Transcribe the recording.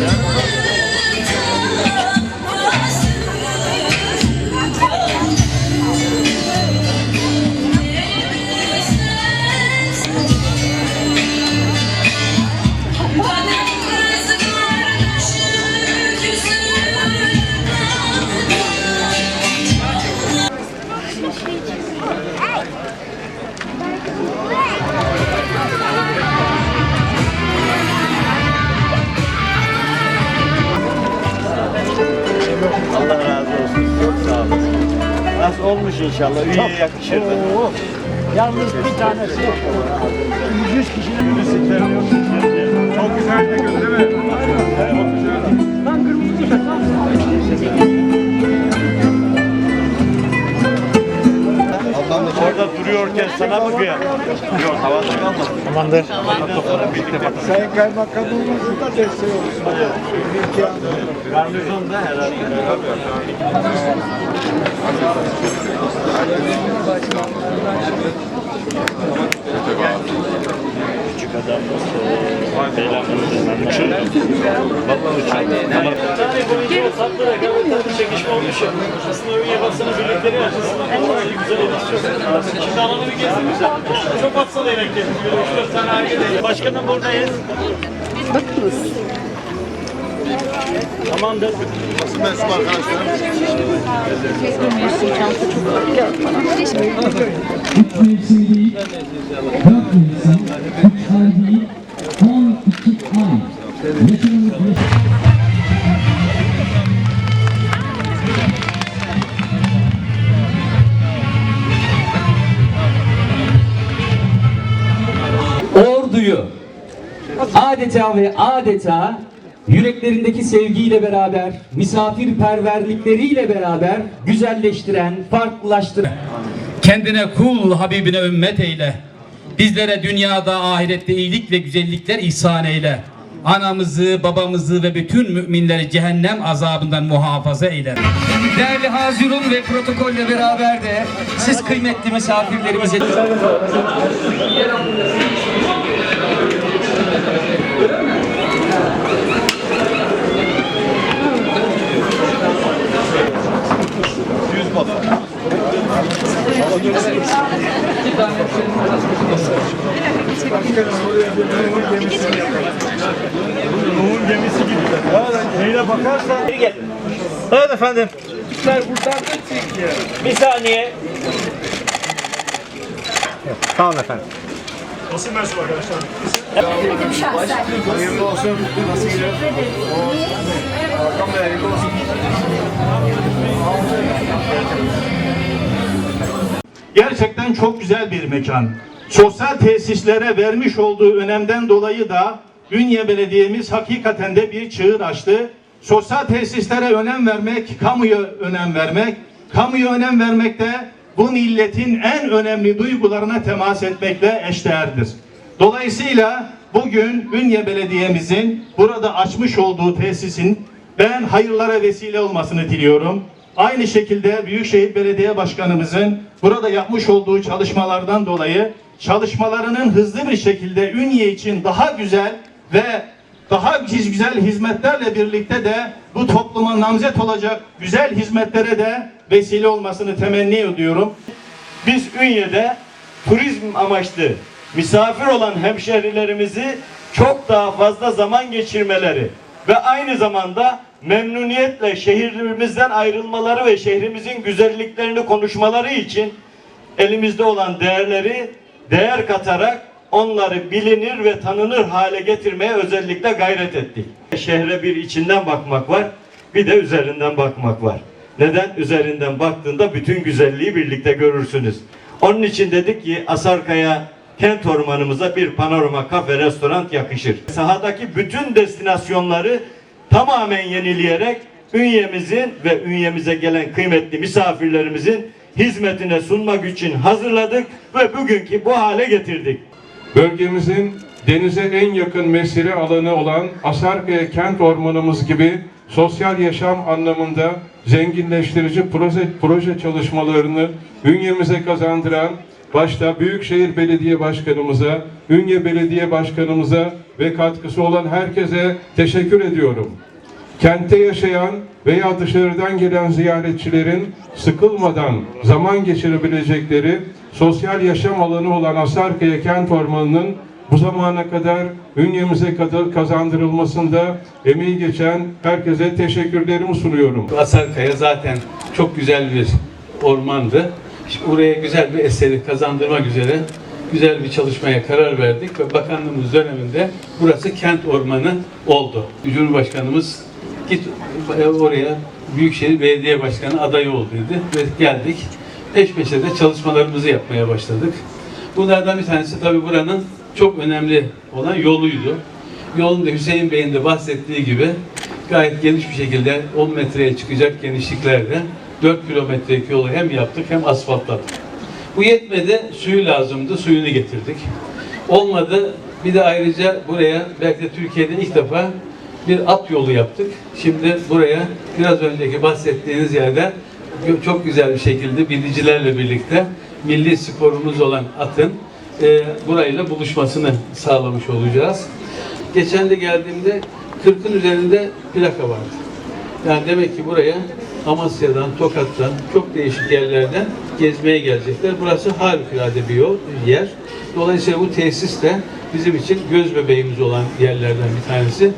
Yeah. Olmuş inşallah? Üyeye yakışırdı. Yalnız bir tanesi 100 kişinin Çok güzel de göz değil mi? Lan kırmızı lan. Sana mı kıyam? Yok havada kalmadı. Tamamdır. Sayın Kaymakamımızın da desteği olsun. Garnizonda herhalde. Küçük adam nasıl? Beyler uçurdu. Vallahi uçurdu. Ama boyunca o tatlı rekabetli çekişme olmuş ya. Aslında ön basını birlikleri açısından güzel. Çok. Şimdi alanı bir gezdim güzel. Çok atsal üç dört tane harika Başkanım buradayız. Tamamdır. Üç mevsim değil, dört mevsim, üç orduyu adeta ve adeta yüreklerindeki sevgiyle beraber, misafirperverlikleriyle beraber güzelleştiren, farklılaştıran, kendine kul, Habibine ümmet eyle. Bizlere dünyada, ahirette iyilik ve güzellikler ihsan eyle. Anamızı, babamızı ve bütün müminleri cehennem azabından muhafaza eyle. Değerli Hazirun ve protokolle beraber de siz kıymetli misafirlerimize Nuh'un gemisi gibi. Neyle bakarsan. Geri gel. Evet efendim. Bir saniye. Tamam efendim. Basın mensubu arkadaşlar. Hayırlı olsun. Nasıl gidiyor? Bey hayırlı olsun. Gerçekten çok güzel bir mekan. Sosyal tesislere vermiş olduğu önemden dolayı da Ünye Belediye'miz hakikaten de bir çığır açtı. Sosyal tesislere önem vermek, kamuya önem vermek, kamuya önem vermek de bu milletin en önemli duygularına temas etmekle eşdeğerdir. Dolayısıyla bugün Ünye Belediye'mizin burada açmış olduğu tesisin ben hayırlara vesile olmasını diliyorum. Aynı şekilde Büyükşehir Belediye Başkanımızın burada yapmış olduğu çalışmalardan dolayı çalışmalarının hızlı bir şekilde Ünye için daha güzel ve daha güzel hizmetlerle birlikte de bu topluma namzet olacak güzel hizmetlere de vesile olmasını temenni ediyorum. Biz Ünye'de turizm amaçlı misafir olan hemşehrilerimizi çok daha fazla zaman geçirmeleri ve aynı zamanda memnuniyetle şehrimizden ayrılmaları ve şehrimizin güzelliklerini konuşmaları için elimizde olan değerleri değer katarak onları bilinir ve tanınır hale getirmeye özellikle gayret ettik. Şehre bir içinden bakmak var, bir de üzerinden bakmak var. Neden? Üzerinden baktığında bütün güzelliği birlikte görürsünüz. Onun için dedik ki Asarkaya kent ormanımıza bir panorama kafe restoran yakışır. Sahadaki bütün destinasyonları tamamen yenileyerek Ünye'mizin ve Ünye'mize gelen kıymetli misafirlerimizin hizmetine sunmak için hazırladık ve bugünkü bu hale getirdik. Bölgemizin denize en yakın mesire alanı olan Asarkaya kent ormanımız gibi sosyal yaşam anlamında zenginleştirici proje, proje çalışmalarını bünyemize kazandıran başta Büyükşehir Belediye Başkanımıza, Ünye Belediye Başkanımıza ve katkısı olan herkese teşekkür ediyorum. Kentte yaşayan veya dışarıdan gelen ziyaretçilerin sıkılmadan zaman geçirebilecekleri sosyal yaşam alanı olan Asarkaya Kent Ormanı'nın bu zamana kadar ünyemize kadar kazandırılmasında emeği geçen herkese teşekkürlerimi sunuyorum. Asarkaya zaten çok güzel bir ormandı. İşte Oraya güzel bir eseri kazandırmak üzere güzel bir çalışmaya karar verdik ve bakanlığımız döneminde burası kent ormanı oldu. Cumhurbaşkanımız git oraya Büyükşehir Belediye Başkanı adayı ol dedi ve geldik. Peş peşe de çalışmalarımızı yapmaya başladık. Bunlardan bir tanesi tabii buranın çok önemli olan yoluydu. Yolun da Hüseyin Bey'in de bahsettiği gibi gayet geniş bir şekilde 10 metreye çıkacak genişliklerde 4 kilometrelik yolu hem yaptık hem asfaltladık. Bu yetmedi, suyu lazımdı, suyunu getirdik. Olmadı, bir de ayrıca buraya belki de Türkiye'de ilk defa bir at yolu yaptık. Şimdi buraya biraz önceki bahsettiğiniz yerden çok güzel bir şekilde bilicilerle birlikte milli sporumuz olan atın e, burayla buluşmasını sağlamış olacağız. Geçen de geldiğimde 40'ın üzerinde plaka vardı. Yani demek ki buraya Amasya'dan, Tokat'tan, çok değişik yerlerden gezmeye gelecekler. Burası harikulade bir yol, yer. Dolayısıyla bu tesis de bizim için göz bebeğimiz olan yerlerden bir tanesi.